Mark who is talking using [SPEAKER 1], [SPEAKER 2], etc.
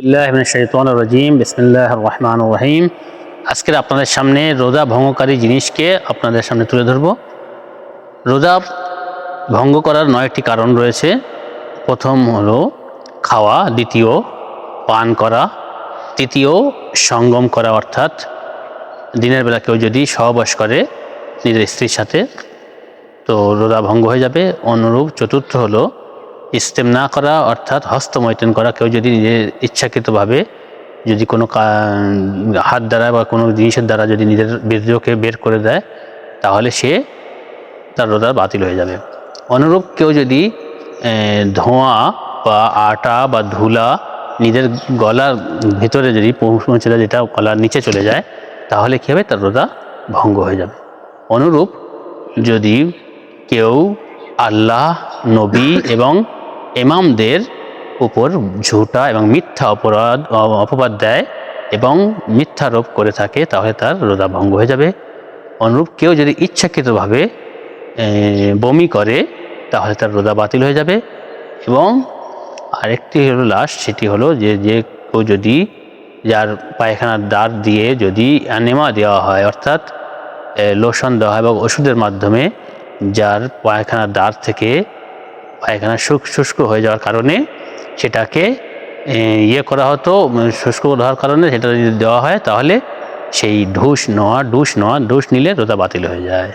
[SPEAKER 1] রাজিম বিসমিল্লাহ রহমান রহিম। আজকের আপনাদের সামনে রোজা ভঙ্গকারী জিনিসকে আপনাদের সামনে তুলে ধরব। রোজা ভঙ্গ করার নয়টি কারণ রয়েছে। প্রথম হলো খাওয়া, দ্বিতীয় পান করা, তৃতীয় সঙ্গম করা, অর্থাৎ দিনের বেলা কেউ যদি সহবাস করে নিজের স্ত্রীর সাথে, তো রোজা ভঙ্গ হয়ে যাবে। অনুরূপ চতুর্থ হলো ইস্তেম না করা, অর্থাৎ হস্তমৈথুন করা, কেউ যদি নিজের ইচ্ছাকৃতভাবে যদি কোনো হাত দ্বারা বা কোনো জিনিসের দ্বারা যদি নিজের বীর্যকে বের করে দেয়, তাহলে সে তার রোজা বাতিল হয়ে যাবে। অনুরূপ কেউ যদি ধোঁয়া বা আটা বা ধুলা নিজের গলার ভিতরে যদি পৌঁছে দেয় যেটা গলার নিচে চলে যায়, তাহলে কী হবে? তার রোজা ভঙ্গ হয়ে যাবে। অনুরূপ যদি কেউ আল্লাহ, নবী এবং ইমামদের উপর ঝুটা এবং মিথ্যা অপরাধ অপবাদ দেয় এবং মিথ্যা রোপ করে থাকে, তাহলে তার রোজা ভঙ্গ হয়ে যাবে। অনুরূপ কেউ যদি ইচ্ছাকৃতভাবে বমি করে, তাহলে তার রোজা বাতিল হয়ে যাবে। এবং আরেকটি হলো লাস্ট সেটি হলো যে যে কেউ যদি যার পায়খানার দ্বার দিয়ে যদি অ্যানেমা দেওয়া হয়, অর্থাৎ লোশন দেওয়া হয় বা ওষুধের মাধ্যমে, যার পায়খানার দ্বার থেকে পায়খানা শুষ্ক হয়ে যাওয়ার কারণে সেটাকে ইয়ে করা হতো শুষ্ক হওয়ার কারণে সেটা যদি দেওয়া হয় তাহলে সেই ঢুস নেওয়া ডুস নোয়া ডুস নিলে রোজা বাতিল হয়ে যায়।